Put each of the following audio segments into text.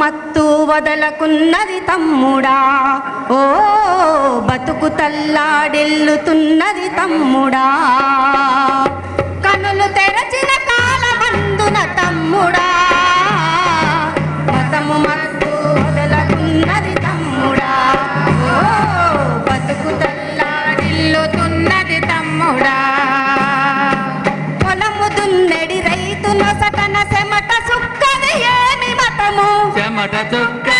మత్తు వదలకున్నది తమ్ముడా. ఓ బతుకు తల్లాడెల్లుతున్నది తమ్ముడా. మతము చెమట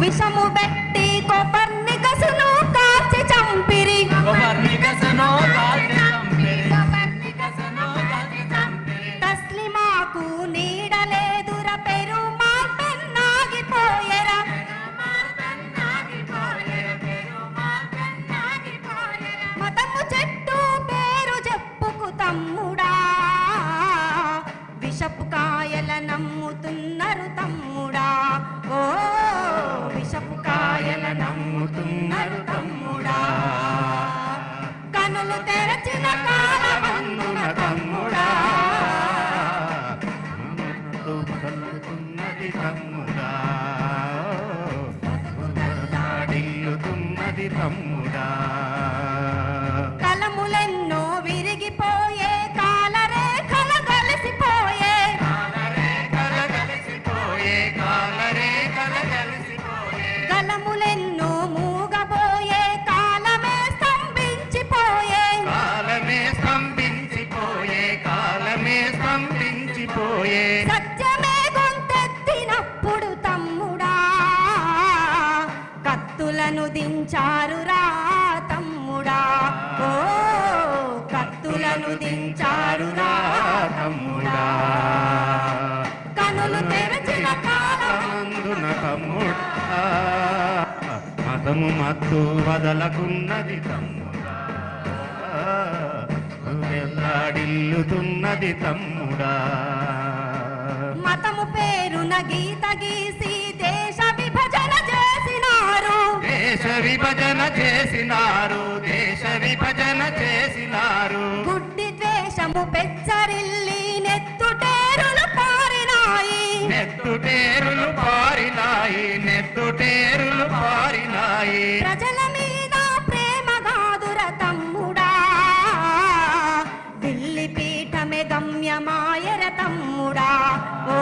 Bisa. ఉన్నది తమ్ముడా. దిల్లుతున్నది తమ్ముడా. దించారురా తమ్ముడా. ఓ కత్తులను దించారురా తమ్ముడా. కనులు తెరచిన కాలం మందున తమ్ముడా. మతము మత్తు వదలకున్నది తమ్ముడా. వెళ్ళాడిల్లుతున్నది తమ్ముడా. మతము పేరున గీత గీసి దేశ విభజన చేసినారు దేశ విభజన చేసినారు. గుడ్డి ద్వేషము పెచ్చరిల్లి నెత్తుటేరులు పారినాయి. నెత్తుటేరులు పారినాయి నెత్తుటేరులు పారినాయి. ప్రజల మీద ప్రేమ గాదుర తమ్ముడా. ఢిల్లీ పీఠమే గమ్యమాయర తమ్ముడా. ఓ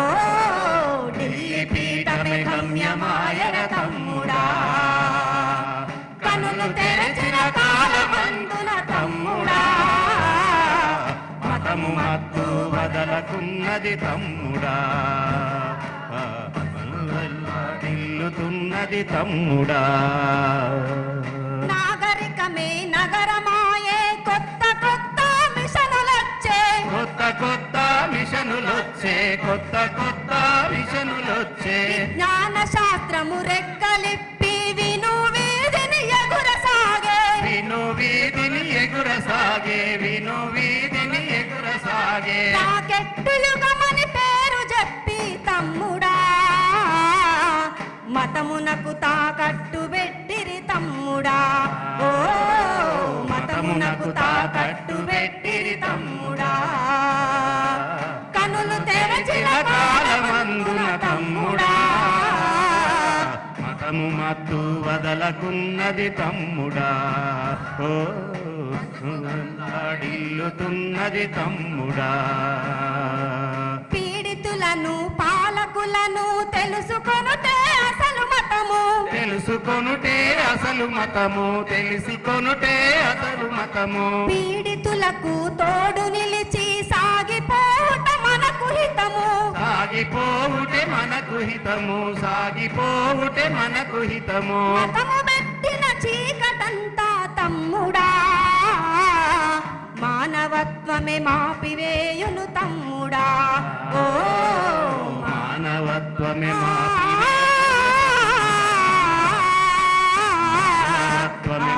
తెరచిన కాలమందున తమ్ముడా మతము మత్తు వదలకున్నది తమ్ముడా. వెళ్ళాడిల్లుతున్నది తమ్ముడా. నాగరికమే నగరమాయే కొత్త కొత్త మిషనులొచ్చే. కొత్త కొత్త మిషనులొచ్చే కొత్త కొత్త మిషనులొచ్చే. జ్ఞాన శాస్త్రము రెక్కలిప్పి విను. ఎగురసాగే విను వీధిని ఎగురసాగే. రాకెట్టులు గమని పేరు చెప్పి తమ్ముడా. మతమునకు తాకట్టు పెట్టిరి తమ్ముడా. ఓ మతమునకు తాకట్టు పెట్టిరి తమ్ముడా. కనులు తెరచిన కాలమందున తమ్ముడా. మతము మత్తు వదలకున్నది తమ్ముడా. ఓ అడిల్లుతున్నది తమ్ముడా. పీడితులను పాలకులను తెలుసుకొనుటే అసలు మతము. తెలుసుకొనుటే అసలు మతము తెలిసికొనుటే అసలు మతము. పీడితులకు తోడు నిలిచి సాగిపోట మనకు హితము. సాగిపోవుటే మనకు హితము సాగిపోవుటే మనకు హితము. మతము పెట్టిన చీకటంతా తమ్ముడా. మానవత్వమే మాపివేయును తమ్ముడా. ఓ మానవత్వమే మాపి మానవత్వమే